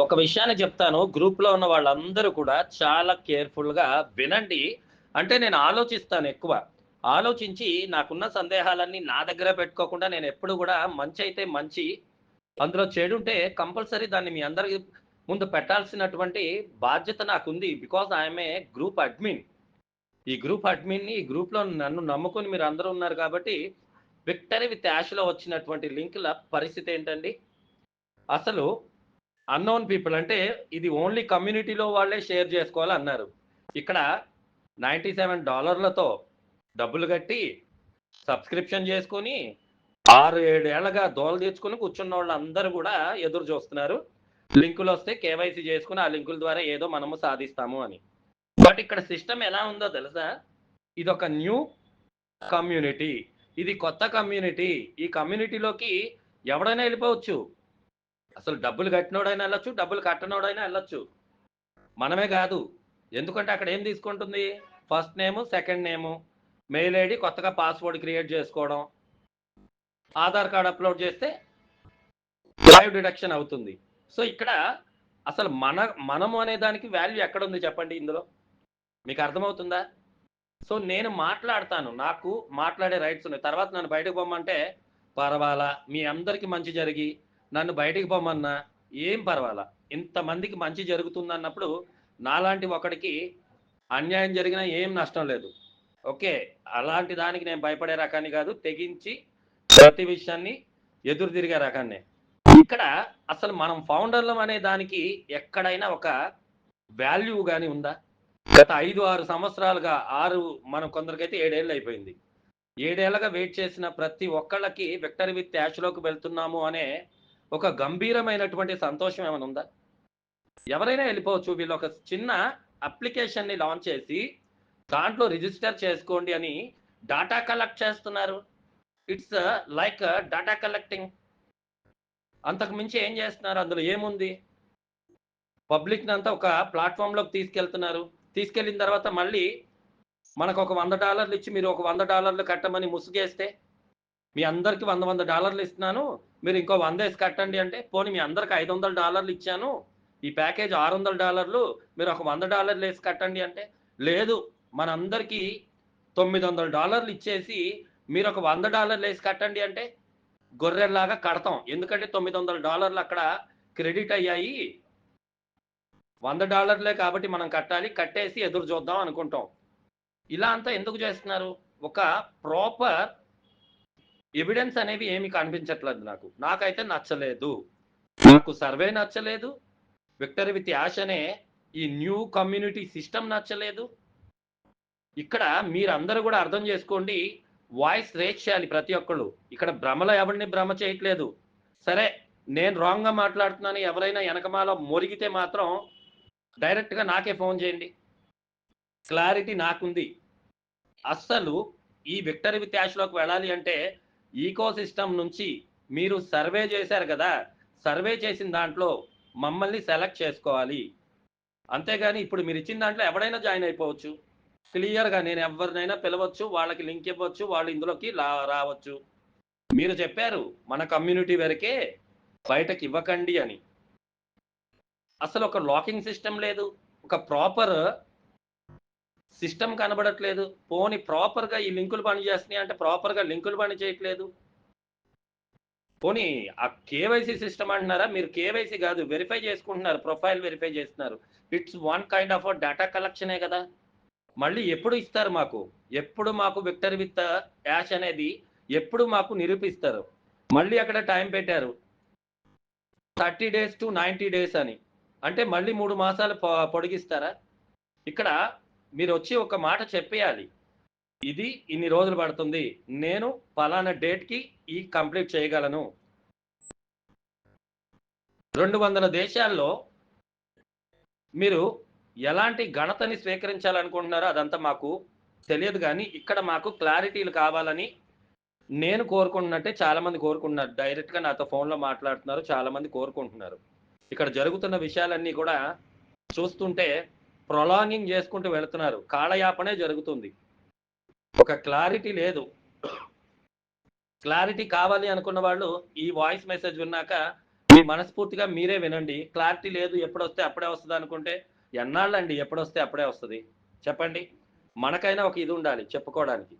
ఒక విషయాన్ని చెప్తాను. గ్రూప్లో ఉన్న వాళ్ళందరూ కూడా చాలా కేర్ఫుల్గా వినండి. అంటే నేను ఆలోచిస్తాను ఎక్కువ. ఆలోచించి నాకున్న సందేహాలన్నీ నా దగ్గర పెట్టుకోకుండా నేను ఎప్పుడు కూడా మంచి అయితే మంచి అందులో చెడు ఉంటే కంపల్సరీ దాన్ని మీ అందరికి ముందు పెట్టాల్సినటువంటి బాధ్యత నాకుంది. Because I'm a group admin. ఈ గ్రూప్ అడ్మిన్ ఈ గ్రూప్లో నన్ను నమ్ముకుని మీరు అందరూ ఉన్నారు కాబట్టి విక్టరీ విత్ యాష్లో వచ్చినటువంటి లింకుల పరిస్థితి ఏంటండి? అసలు అన్నోన్ పీపుల్ అంటే ఇది ఓన్లీ కమ్యూనిటీలో వాళ్ళే షేర్ చేసుకోవాలి అన్నారు ఇక్కడ నైంటీ సెవెన్ డాలర్లతో డబ్బులు కట్టి సబ్స్క్రిప్షన్ చేసుకొని ఆరు ఏడు ఏళ్ళగా దోలు తీర్చుకుని కూర్చున్న వాళ్ళందరూ కూడా ఎదురు చూస్తున్నారు. లింకులు వస్తే కేవైసీ చేసుకుని ఆ లింకుల ద్వారా ఏదో మనము సాధిస్తాము అని. బట్ ఇక్కడ సిస్టమ్ ఎలా ఉందో తెలుసా? ఇది ఒక న్యూ కమ్యూనిటీ. ఇది కొత్త కమ్యూనిటీ. ఈ కమ్యూనిటీలోకి ఎవడైనా వెళ్ళిపోవచ్చు. అసలు డబ్బులు కట్టినోడైనా వెళ్ళొచ్చు డబ్బులు కట్టనోడైనా వెళ్ళొచ్చు. మనమే కాదు. ఎందుకంటే అక్కడ ఏం తీసుకుంటుంది? First name second name mail ID కొత్తగా పాస్వర్డ్ క్రియేట్ చేసుకోవడం ఆధార్ కార్డ్ అప్లోడ్ చేస్తే లైవ్ డిడక్షన్ అవుతుంది. సో ఇక్కడ అసలు మన మనము అనే దానికి వాల్యూ ఎక్కడ ఉంది చెప్పండి ఇందులో? మీకు అర్థమవుతుందా? సో నేను మాట్లాడతాను. నాకు మాట్లాడే రైట్స్ ఉన్నాయి. తర్వాత నన్ను బయటకు పోమంటే పర్వాలా మీ అందరికీ మంచి జరిగి నన్ను బయటికి పొమ్మన్నా ఏం పర్వాలా? ఇంతమందికి మంచి జరుగుతుంది అన్నప్పుడు నాలాంటి ఒకడికి అన్యాయం జరిగినా ఏం నష్టం లేదు. ఓకే అలాంటి దానికి నేను భయపడే రకాన్ని కాదు తెగించి ప్రతి విషయాన్ని ఎదురు తిరిగే రకాన్ని. ఇక్కడ అసలు మనం ఫౌండర్లం అనే దానికి ఎక్కడైనా ఒక వాల్యూ కానీ ఉందా? గత ఐదు ఆరు సంవత్సరాలుగా ఆరు మనం కొందరికైతే ఏడేళ్ళు అయిపోయింది. ఏడేళ్ళగా వెయిట్ చేసిన ప్రతి ఒక్కళ్ళకి విక్టరీ విత్ యాష్లోకి వెళ్తున్నాము అనే ఒక గంభీరమైనటువంటి సంతోషం ఏమైనా ఉందా? ఎవరైనా వెళ్ళిపోవచ్చు వీళ్ళు ఒక చిన్న అప్లికేషన్ని లాంచ్ చేసి దాంట్లో రిజిస్టర్ చేసుకోండి అని డాటా కలెక్ట్ చేస్తున్నారు. It's like data collecting. అంతకు మించి ఏం చేస్తున్నారు? అందులో ఏముంది? పబ్లిక్ని అంతా ఒక ప్లాట్ఫామ్లోకి తీసుకెళ్తున్నారు. తీసుకెళ్ళిన తర్వాత మళ్ళీ మనకు ఒక వంద డాలర్లు ఇచ్చి మీరు ఒక వంద డాలర్లు కట్టమని ముసుగేస్తే మీ అందరికి వంద వంద డాలర్లు ఇస్తున్నాను. మీరు ఇంకో వంద వేసి కట్టండి అంటే పోనీ మీ అందరికి ఐదు వందల డాలర్లు ఇచ్చాను ఈ ప్యాకేజ్ ఆరు వందల డాలర్లు మీరు ఒక వంద డాలర్లు వేసి కట్టండి అంటే లేదు మనందరికీ తొమ్మిది వందల డాలర్లు ఇచ్చేసి మీరు ఒక వంద డాలర్లు వేసి కట్టండి అంటే గొర్రెల్లాగా కడతాం. ఎందుకంటే తొమ్మిది వందల డాలర్లు అక్కడ క్రెడిట్ అయ్యాయి. వంద డాలర్లే కాబట్టి మనం కట్టాలి కట్టేసి ఎదురు చూద్దాం అనుకుంటాం. ఇలా అంతా ఎందుకు చేస్తున్నారు? ఒక ప్రాపర్ ఎవిడెన్స్ అనేవి ఏమి కనిపించట్లేదు నాకు. నాకైతే నచ్చలేదు. నాకు సర్వే నచ్చలేదు. విక్టరీ విత్ యాష్ అనే ఈ న్యూ కమ్యూనిటీ సిస్టమ్ నచ్చలేదు. ఇక్కడ మీరందరూ కూడా అర్థం చేసుకోండి వాయిస్ రేట్ చేయాలి ప్రతి ఒక్కళ్ళు. ఇక్కడ భ్రమలో ఎవరిని భ్రమ చేయట్లేదు. సరే నేను రాంగ్గా మాట్లాడుతున్నాను ఎవరైనా వెనకమాల మొరిగితే మాత్రం డైరెక్ట్గా నాకే ఫోన్ చేయండి. క్లారిటీ నాకుంది. అస్సలు ఈ విక్టరీ విత్ యాష్లోకి వెళ్ళాలి అంటే ఈకో సిస్టమ్ నుంచి మీరు సర్వే చేశారు కదా సర్వే చేసిన దాంట్లో మమ్మల్ని సెలెక్ట్ చేసుకోవాలి. అంతేగాని ఇప్పుడు మీరు ఇచ్చిన దాంట్లో ఎవడైనా జాయిన్ అయిపోవచ్చు. క్లియర్గా నేను ఎవరినైనా పిలవచ్చు వాళ్ళకి లింక్ ఇవ్వచ్చు వాళ్ళు ఇందులోకి లా రావచ్చు. మీరు చెప్పారు మన కమ్యూనిటీ వరకే బయటకి ఇవ్వకండి అని. అసలు ఒక లాకింగ్ సిస్టమ్ లేదు. ఒక ప్రాపర్ సిస్టమ్ కనబడట్లేదు. పోని ప్రాపర్గా ఈ లింకులు పని చేస్తున్నాయి అంటే ప్రాపర్గా లింకులు పని చేయట్లేదు. పోనీ ఆ కేవైసీ సిస్టమ్ అంటున్నారా? మీరు కేవైసీ కాదు వెరిఫై చేసుకుంటున్నారు ప్రొఫైల్ వెరిఫై చేస్తున్నారు. It's one kind of data కలెక్షనే కదా. మళ్ళీ ఎప్పుడు ఇస్తారు మాకు? ఎప్పుడు మాకు విక్టర్ విత్ యాష్ అనేది ఎప్పుడు మాకు నిరూపిస్తారు? మళ్ళీ అక్కడ టైం పెట్టారు. Thirty days to ninety days అని. అంటే మళ్ళీ మూడు మాసాలు పొ- పొడిగిస్తారా? ఇక్కడ మీరు వచ్చి ఒక మాట చెప్పేయాలి. ఇది ఇన్ని రోజులు పడుతుంది. నేను పలానా డేట్కి ఈ కంప్లీట్ చేయగలను. రెండు వందల దేశాల్లో మీరు ఎలాంటి గణతని స్వీకరించాలనుకుంటున్నారో అదంతా మాకు తెలియదు కానీ ఇక్కడ మాకు క్లారిటీలు కావాలని నేను కోరుకుంటున్నట్టే చాలా మంది కోరుకుంటున్నారు. డైరెక్ట్గా నాతో ఫోన్లో మాట్లాడుతున్నారు. చాలా మంది కోరుకుంటున్నారు. ఇక్కడ జరుగుతున్న విషయాలన్నీ కూడా చూస్తుంటే ప్రొలాంగింగ్ చేసుకుంటూ వెళుతున్నారు. కాలయాపనే జరుగుతుంది. ఒక క్లారిటీ లేదు. క్లారిటీ కావాలి అనుకున్న వాళ్ళు ఈ వాయిస్ మెసేజ్ విన్నాక మీ మనస్ఫూర్తిగా మీరే వినండి. క్లారిటీ లేదు ఎప్పుడొస్తే అప్పుడే వస్తుంది అనుకుంటే ఎన్నాళ్ళండి ఎప్పుడొస్తే అప్పుడే వస్తుంది? చెప్పండి. మనకైనా ఒక ఇది ఉండాలి చెప్పుకోవడానికి.